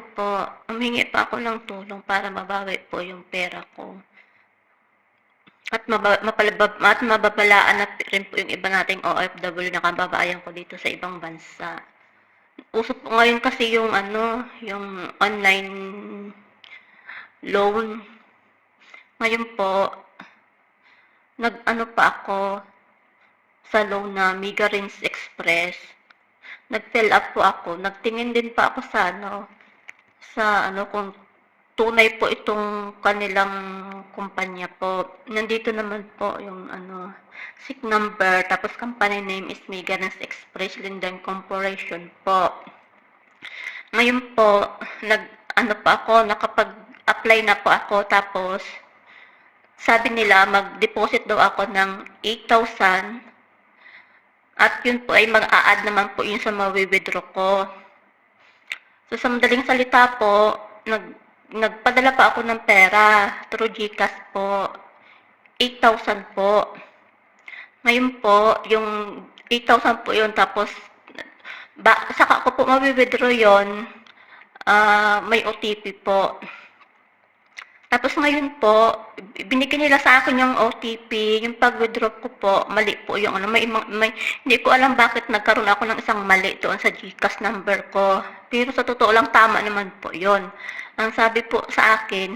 po, humingi pa ako ng tulong para mabawi po yung pera ko. At, maba, mapalabab, at mababalaan na rin po yung iba nating OFW na kababayan ko dito sa ibang bansa. Uso po ngayon kasi yung ano, yung online loan. Ngayon po, nag-ano pa ako sa loan na Migarins Express. Nag-fill up po ako. Nagtingin din pa ako sa ano, sa ano kung tunay po itong kanilang kumpanya po. Nandito naman po yung ano, SIC number, tapos company name is Megan's Express Linden Corporation po. Ngayon po, nag, ano pa ako, nakapag-apply na po ako, tapos, sabi nila, mag-deposit daw ako ng 8,000, at yun po ay mag-a-add naman po yun sa ma-withdraw ko. So, sa madaling salita po, nag, nagpadala pa ako ng pera through GCash po. 8,000 po. Ngayon po, yung 8,000 po yun, tapos, ba, saka ko po ma-withdraw yun, ah, may OTP po. Tapos ngayon po, binigyan nila sa akin yung OTP, yung pag-withdraw ko po, mali po yung ano, may, may, hindi ko alam bakit nagkaroon ako ng isang mali doon sa GCash number ko. Pero sa totoo lang, tama naman po yon. Ang sabi po sa akin,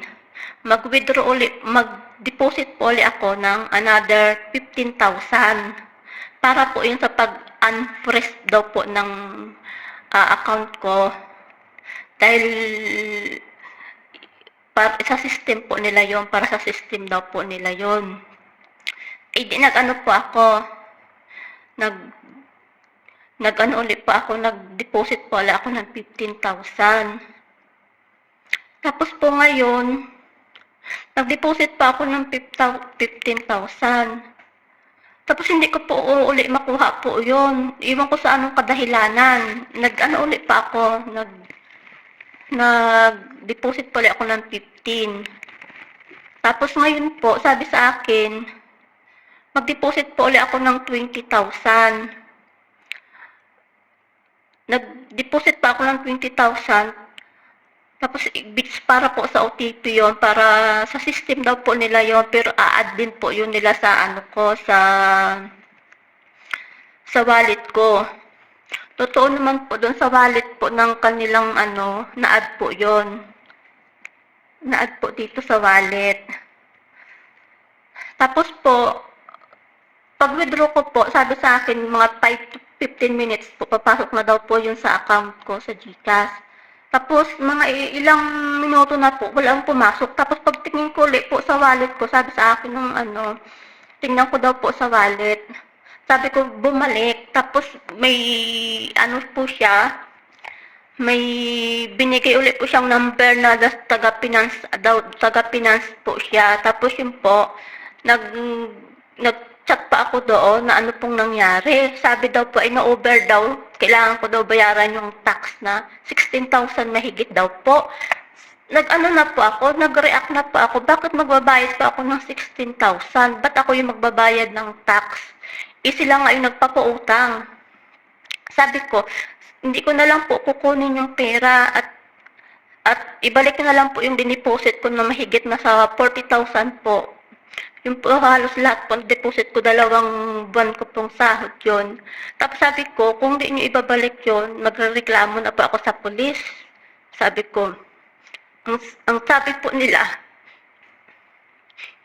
mag-withdraw ulit, mag-deposit po ulit ako ng another 15,000 para po yun sa pag-unfreeze daw po ng ah, account ko. Dahil para sa system po nila yon para sa system daw po nila yon eh di nag-ano po ako. Nag nag-ano ulit po ako nag-deposit po ulit ako ng 15,000 tapos po ngayon nag-deposit pa ako ng 15,000 tapos hindi ko po uli makuha po yon iwan ko sa anong kadahilanan. Nag-ano ulit pa ako nag nag-deposit pala ako ng 15. Tapos ngayon po, sabi sa akin, mag-deposit po ulit ako ng 20,000. Nag-deposit pa ako ng 20,000. Tapos, bits para po sa OTP yon para sa system daw po nila yon pero a-add din po yun nila sa ano ko, sa sa wallet ko. Totoo naman po doon sa wallet po ng kanilang ano, na-add po yon Na-add po dito sa wallet. Tapos po, pag withdraw ko po, sabi sa akin mga 5 to 15 minutes po, papasok na daw po yun sa account ko sa GCash. Tapos, mga ilang minuto na po, walang pumasok. Tapos, pag tingin ko ulit po sa wallet ko, sabi sa akin ng ano, tingnan ko daw po sa wallet sabi ko bumalik. Tapos may ano po siya may binigay ulit po siyang number na taga finance daw taga finance po siya. Tapos yun po nag nag chat pa ako doon na ano pong nangyari. Sabi daw po ay na-over daw. Kailangan ko daw bayaran yung tax na 16,000 mahigit daw po. Nag-ano na po ako, nag-react na po ako, bakit magbabayad pa ako ng 16,000? Ba't ako yung magbabayad ng tax? Eh sila nga yung nagpapautang. Sabi ko, hindi ko na lang po kukunin yung pera at at ibalik na lang po yung diniposit ko na mahigit na sa 40,000 po. Yung po halos lahat po deposit ko dalawang buwan ko pong sahod yon. Tapos sabi ko, kung di nyo ibabalik yon, magreklamo na po ako sa polis. Sabi ko, ang, ang sabi po nila,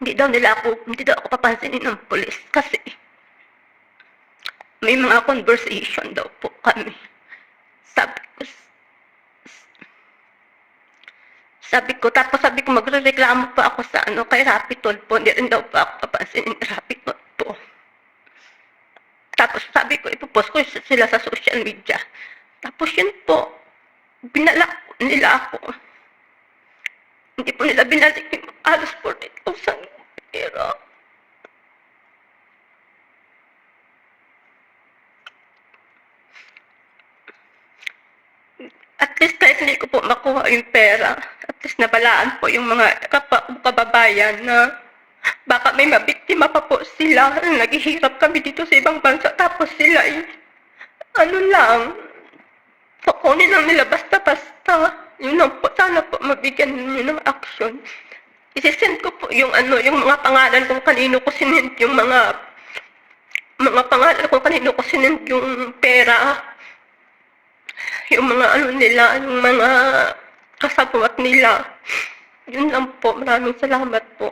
hindi daw nila ako, hindi daw ako papansinin ng polis kasi may mga conversation daw po kami. Sabi ko, sabi ko, tapos sabi ko, magre-reklamo pa ako sa ano, kay Rapitol po. Hindi rin daw pa ako papansin ni Rapitol po. Tapos sabi ko, ipopost ko sila sa social media. Tapos yun po, binalak nila ako. Hindi po nila binalik yung alas 40,000 pero at least kahit hindi ko po makuha yung pera, at least nabalaan po yung mga kababayan na baka may mabiktima pa po sila. Naghihirap kami dito sa ibang bansa, tapos sila ay ano lang, kukunin lang nila basta-basta. Yun ang bigyan niyo ng action. Isisend ko po yung ano, yung mga pangalan kung kanino ko sinend yung mga mga pangalan kung kanino ko sinend yung pera. Yung mga ano nila, yung mga kasabwat nila. Yun lang po. Maraming salamat po.